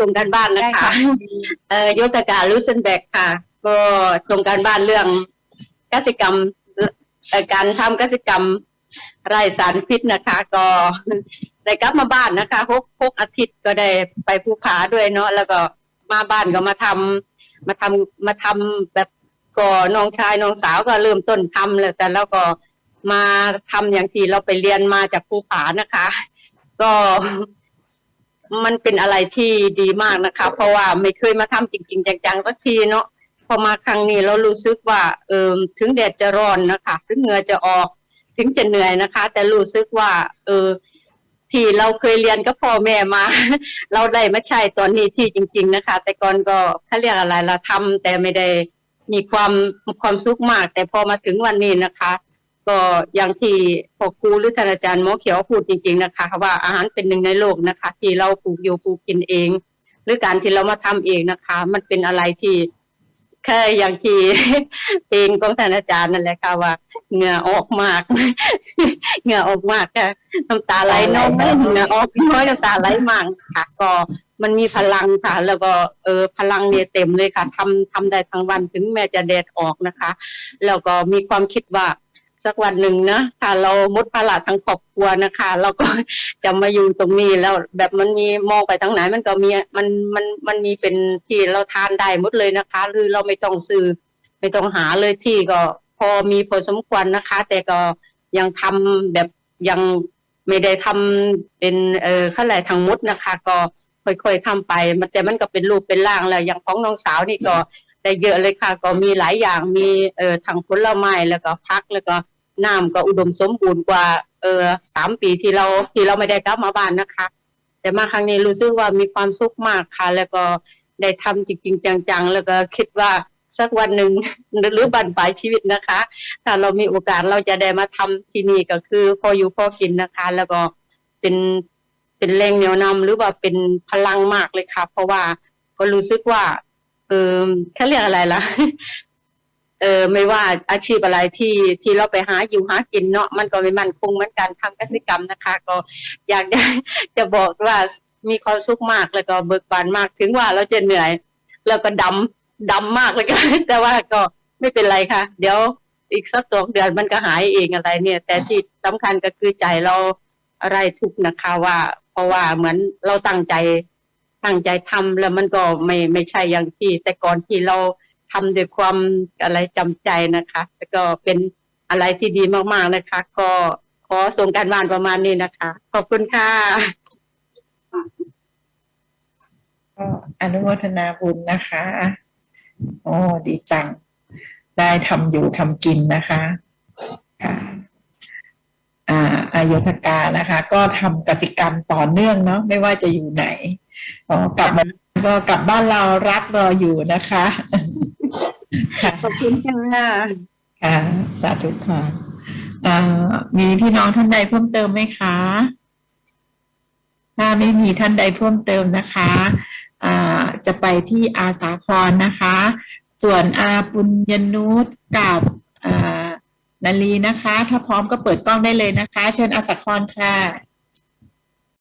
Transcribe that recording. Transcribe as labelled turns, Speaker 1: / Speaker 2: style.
Speaker 1: ส่งการบ้านนะคะเอ่อยศกาลูเซนแบกค่ะ ก็ส่งการบ้านเรื่องกสิกรรมเอ่อการทำกสิกรรมไร้สารพิษนะคะ ก็ได้กลับมาบ้านนะคะหกหกอาทิตย์ก็ได้ไปภูผาด้วยเนาะแล้วก็มาบ้านก็มาทำมาทำมาทำแบบก็น้องชายน้องสาวก็เริ่มต้นทำแล้วแต่แล้วก็มาทำอย่างที่เราไปเรียนมาจากภูผานะคะ ก็ มันเป็นอะไรที่ดีมากนะคะ เพราะว่าไม่เคยมาทำจริง ๆ จังๆสักทีเนาะพอมาครั้งนี้เรารู้สึกว่าเออถึงแดดจะร้อนนะคะ ถึงเหงื่อจะออก ถึงจะเหนื่อยนะคะ แต่รู้สึกว่าเออที่เราเคยเรียนกับพ่อแม่มา เราได้มาใช้ตอนนี้ที่จริง ๆนะคะ แต่ก่อนก็เขาเรียกอะไรเราทำแต่ไม่ได้มีความความสุขมาก แต่พอมาถึงวันนี้นะคะ ก็อย่างที่พ่อครูหรือท่านอาจารย์หมอเขียวพูดจริง ๆนะคะ ว่าอาหารเป็นหนึ่งในโลกนะคะ ที่เราปลูกอยู่ปลูกกินเอง หรือการที่เรามาทำเองนะคะ มันเป็นอะไรที่แค่อย่างที่เพลงของท่านอาจารย์นั่นแหละค่ะว่าเหงื่อออกมากเหงื่อออกมากค่ะน้ำตาไหลน้อยเหงื่อออกน้อยน้ำตาไหลมากค่ะ ก็มันมีพลังค่ะ แล้วก็เออพลังเนี่ยเต็มเลยค่ะทำทำได้ทั้งวันถึงแม้จะแดดออกนะคะ แล้วก็มีความคิดว่า สักวันหนึ่งนะถ้าเราหมดภาระทั้งครอบครัวนะคะ เราก็จะมาอยู่ตรงนี้แล้วแบบมันมีมองไปทางไหนมันก็มีมันมันมันมีเป็นที่เราทานได้หมดเลยนะคะ หรือเราไม่ต้องซื้อไม่ต้องหาเลยที่ก็พอมีพอสมควรนะคะ แต่ก็ยังทำแบบยังไม่ได้ทำเป็นเออขั้นไหนทางหมดนะคะ ก็ค่อยๆทำไปมันแต่มันก็เป็นรูปเป็นร่างแล้วอย่างของน้องสาวนี่ก็ ได้เยอะเลยค่ะ ก็มีหลายอย่างมีเอ่อทั้งผลไม้แล้วก็พักแล้วก็น้ำก็อุดมสมบูรณ์กว่าเออสามปีที่เราที่เราไม่ได้กลับมาบ้านนะคะ แต่มาครั้งนี้รู้สึกว่ามีความสุขมากค่ะ แล้วก็ได้ทำจริงๆจังๆ แล้วก็คิดว่าสักวันหนึ่งหรือบันปลายชีวิตนะคะ ถ้าเรามีโอกาสเราจะได้มาทำที่นี่ก็คือพออยู่พอกินนะคะ แล้วก็เป็นเป็นแรงเหนี่ยวนำหรือว่าเป็นพลังมากเลยค่ะ เพราะว่าก็รู้สึกว่า เออเขาเรียกอะไรล่ะ เออ ไม่ว่าอาชีพอะไรที่ที่เราไปหาอยู่หากินเนาะมันก็ไม่มั่นคงเหมือนกันทำกสิกรรมนะคะ ก็อยากจะจะบอกว่ามีความสุขมากแล้วก็เบิกบานมากถึงว่าเราจะเหนื่อย แล้วก็ดำดำมากเลยกันแต่ว่าก็ไม่เป็นไรค่ะ เดี๋ยวอีกสักสองเดือนมันก็หายเองอะไรเนี่ย แต่ที่สำคัญก็คือใจเราอะไรทุกนะคะว่า เพราะว่าเหมือนเราตั้งใจ ตั้งใจทำแล้วมันก็ไม่ไม่ใช่อย่างที่ แต่ก่อนที่เราทำด้วยความอะไรจำใจนะคะแล้วก็เป็นอะไรที่ดีมากๆนะคะ ก็ขอส่งการบ้านประมาณนี้นะคะ ขอบคุณค่ะ
Speaker 2: ก็อนุโมทนาบุญนะคะโอ้ดีจัง ได้ทำอยู่ทำกินนะคะอ่าอายธกานะคะ ก็ทำกสิกรรมต่อเนื่องเนาะไม่ว่าจะอยู่ไหน อ๋อกลับมาก็กลับบ้านเรารักรออยู่นะคะค่ะ
Speaker 1: ขอบคุณค่ะ
Speaker 2: ค่ะสาธุค่ะอ่ามีพี่น้องท่านใดเพิ่มเติมไหมคะ ถ้าไม่มีท่านใดเพิ่มเติมนะคะอ่าจะไปที่อาสาครนะคะ ส่วนอาปุญญนุชกับอ่านาลีนะคะ ถ้าพร้อมก็เปิดกล้องได้เลยนะคะ เชิญอาสาครค่ะ